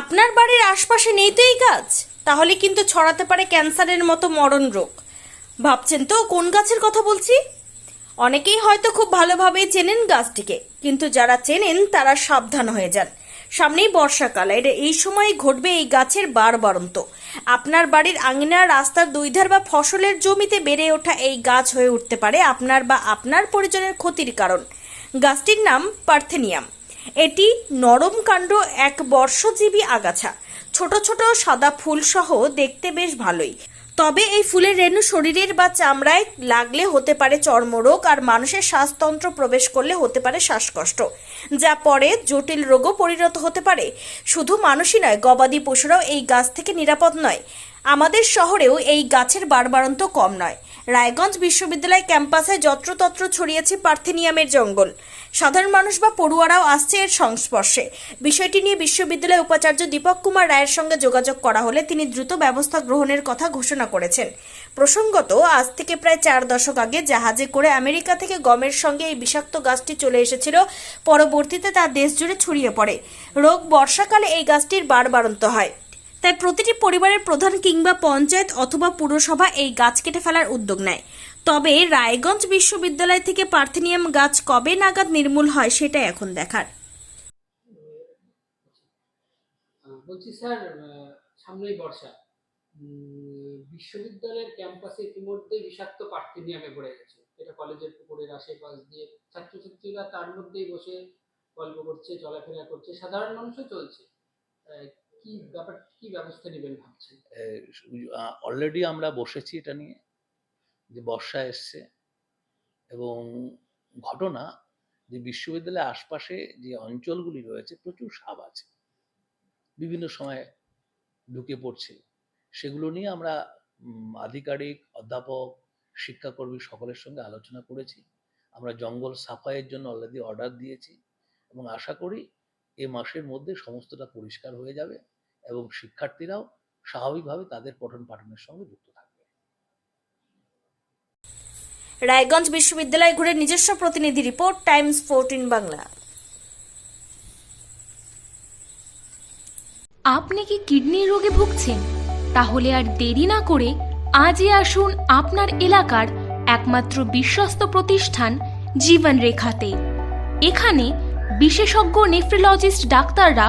আপনার বাড়ির আশপাশে নেই তো এই গাছ? তাহলে কিন্তু ছড়াতে পারে ক্যান্সারের মতো মরণ রোগ। ভাবছেন তো কোন গাছের কথা বলছি? অনেকেই হয়তো খুব ভালোভাবেই চেনেন গাছটিকে, কিন্তু যারা চেনেন তারা সাবধান হয়ে যান। সামনেই বর্ষাকাল, এর এই সময় ঘটবে এই গাছের বার বারন্ত আপনার বাড়ির আঙিনা, রাস্তার দুই ধার বা ফসলের জমিতে বেড়ে ওঠা এই গাছ হয়ে উঠতে পারে আপনার বা আপনার পরিজনের ক্ষতির কারণ। গাছটির নাম পার্থেনিয়াম। এটি নরম কাণ্ড, এক বর্ষজীবী আগাছা। ছোট ছোট সাদা ফুল সহ দেখতে বেশ ভালোই। তবে এই ফুলের রেণু শরীরের বা চামড়ায় লাগলে হতে পারে চর্মরোগ আর মানুষের শ্বাসতন্ত্র প্রবেশ করলে হতে পারে শ্বাসকষ্ট, যা পরে জটিল রোগও পরিণত হতে পারে। শুধু মানুষই নয়, গবাদি পশুরাও এই গাছ থেকে নিরাপদ নয়। আমাদের শহরেও এই গাছের বারবারন্ত কম নয়। রায়গঞ্জ বিশ্ববিদ্যালয় ক্যাম্পাসে যত্রতত্র ছড়িয়েছে পার্থেনিয়ামের জঙ্গল। সাধারণ মানুষ বা পড়ুয়ারাও আসছে এর সংস্পর্শে। বিষয়টি নিয়ে বিশ্ববিদ্যালয় উপাচার্য দীপক কুমার রায়ের সঙ্গে যোগাযোগ করা হলে তিনি দ্রুত ব্যবস্থা গ্রহণের কথা ঘোষণা করেছেন। প্রসঙ্গত, আজ থেকে প্রায় চার দশক আগে জাহাজে করে আমেরিকা থেকে গমের সঙ্গে এই বিষাক্ত গাছটি চলে এসেছিল। পরবর্তীতে তা দেশ জুড়ে ছড়িয়ে পড়ে। রোগ বর্ষাকালে এই গাছটির বারবারন্ত হয়। তাই প্রতিটি পরিবারের প্রধান কিংবা পঞ্চায়েত অথবা পুরসভা এই গাছ কেটে ফেলার উদ্যোগ নেয়। তবে রায়গঞ্জ বিশ্ববিদ্যালয় থেকে পার্থেনিয়াম গাছ কবে নাগাদ নির্মূল হয় সেটা এখন দেখার। বলছি স্যার সামনেই বর্ষা। বিশ্ববিদ্যালয়ের ক্যাম্পাসে ইতিমধ্যে বিষাক্ত পার্থেনিয়ামে পড়ে গেছে। এটা কলেজের পুকুরের আশেপাশ দিয়ে ছাত্রছাত্রীরা তার মধ্যেই বসে গল্প করছে, চলাফেরা করছে। সাধারণ মানুষও চলছে। কি ব্যাপার, কি ব্যবস্থা নেবেন ভাবছেন? অলরেডি আমরা বসেছি এটা নিয়ে, যে বর্ষা এসছে এবং ঘটনা যে বিশ্ববিদ্যালয়ের আশপাশে যে অঞ্চলগুলি রয়েছে প্রচুর সাপ আছে। বিভিন্ন সময় ঢুকে পড়ছে। সেগুলো নিয়ে আমরা আধিকারিক, অধ্যাপক, শিক্ষাকর্মী সকলের সঙ্গে আলোচনা করেছি। আমরা জঙ্গল সাফাইয়ের জন্য অলরেডি অর্ডার দিয়েছি এবং আশা করি এ মাসের মধ্যে সমস্তটা পরিষ্কার হয়ে যাবে। এবং শিক্ষার্থীরাও স্বাভাবিকভাবে তাদের পঠন পাঠনের সঙ্গে যুক্ত থাকবে। রায়গঞ্জ বিশ্ববিদ্যালয় ঘুরে নিজস্ব প্রতিনিধি রিপোর্ট টাইমস ফোরটিন বাংলা। আপনি কি কিডনি রোগে ভুগছেন? তাহলে আর দেরি না করে আজই আসুন আপনার এলাকার একমাত্র বিশ্বস্ত প্রতিষ্ঠান জীবন রেখাতে এখানে বিশেষজ্ঞ নেফ্রোলজিস্ট ডাক্তাররা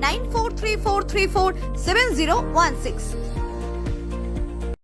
943434701